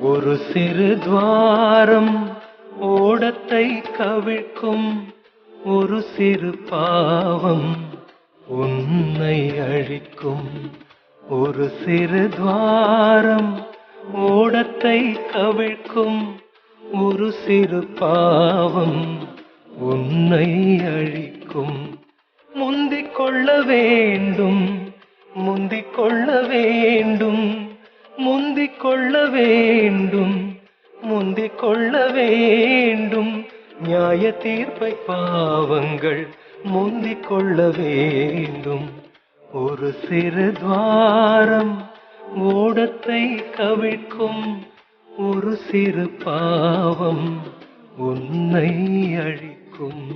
ஒரு சிறு துவாரம் ஓடத்தை கவிழ்க்கும் ஒரு சிறு பாவம் உன்னை அழிக்கும் ஒரு சிறு துவாரம் ஓடத்தை கவிழ்க்கும் ஒரு சிறு பாவம் உன்னை அழிக்கும். முந்திக் கொள்ள வேண்டும் முந்திக் கொள்ள வேண்டும். முந்திக் கொள்ள வேண்டும் முந்திக் கொள்ள வேண்டும். நியாய தீர்ப்பை பாவங்கள் முந்திக் கொள்ள வேண்டும். ஒரு சிறு துவாரம் ஓடத்தை கவிழ்க்கும் ஒரு சிறு பாவம் உன்னை அழிக்கும்.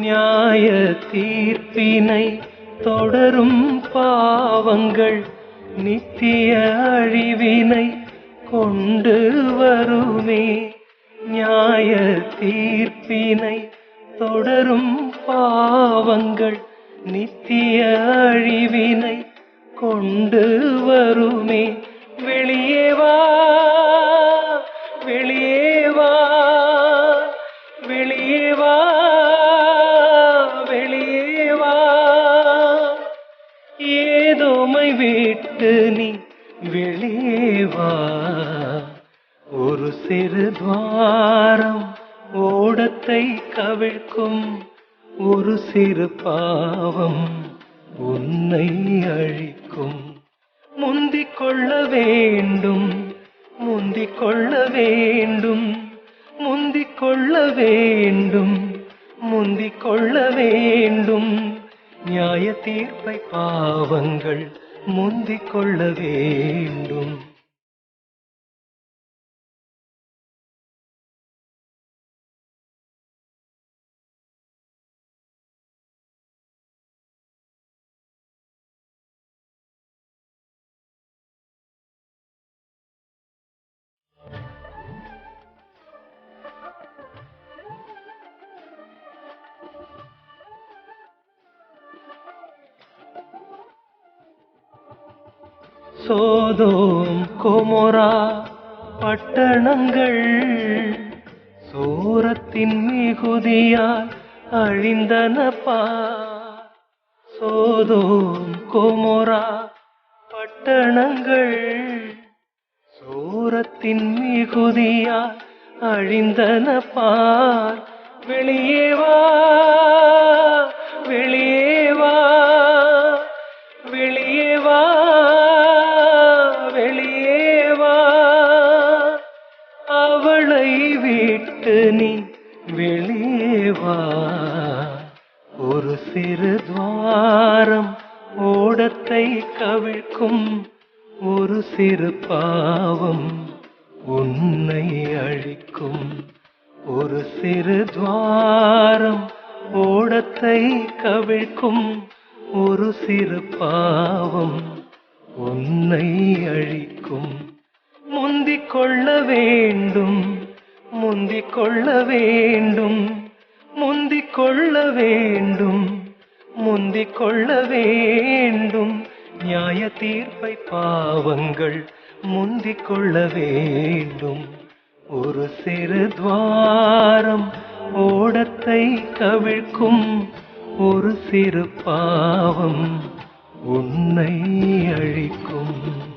நியாய தீர்ப்பினை தொடரும் பாவங்கள் நித்திய அழிவினை கொண்டு வருமே. நியாய தீர்ப்பினை தொடரும் பாவங்கள் நித்திய அழிவினை கொண்டு வருமே. வெளியே வா ஏதோமை விட்டு நீ வெளியேவா ஒரு சிறு துவாரம் ஓடத்தை கவிழ்க்கும் ஒரு சிறு பாவம் உன்னை அழிக்கும். முந்திக் கொள்ள வேண்டும் முந்திக் கொள்ள வேண்டும் முந்திக் கொள்ள வேண்டும் முந்திக் கொள்ள வேண்டும். நியாய தீர்ப்பை பாவங்கள் முந்திக் கொள்ள வேண்டும். சோதோம் கோமோரா பட்டணங்கள். சூரத்தின் மிகுதியால் அழிந்தனப்பா சோதோம் கோமோரா பட்டணங்கள். சூரத்தின் மிகுதியால் அழிந்தன பார். வெளியே விட்டு நீ வெளியேவா ஒரு சிறு துவாரம் ஓடத்தை கவிழ்க்கும் ஒரு சிறு பாவம் உன்னை அழிக்கும். ஒரு சிறு துவாரம் ஓடத்தை கவிழ்க்கும் ஒரு சிறு பாவம் உன்னை அழிக்கும். முந்திக் கொள்ள வேண்டும் முந்திக் கொள்ள வேண்டும். முந்திக் கொள்ள வேண்டும். முந்திக் கொள்ள வேண்டும். நியாய தீர்ப்பை பாவங்கள் முந்திக் கொள்ள வேண்டும். ஒரு சிறு துவாரம் ஓடத்தை கவிழ்க்கும் ஒரு சிறு பாவம் உன்னை அழிக்கும்.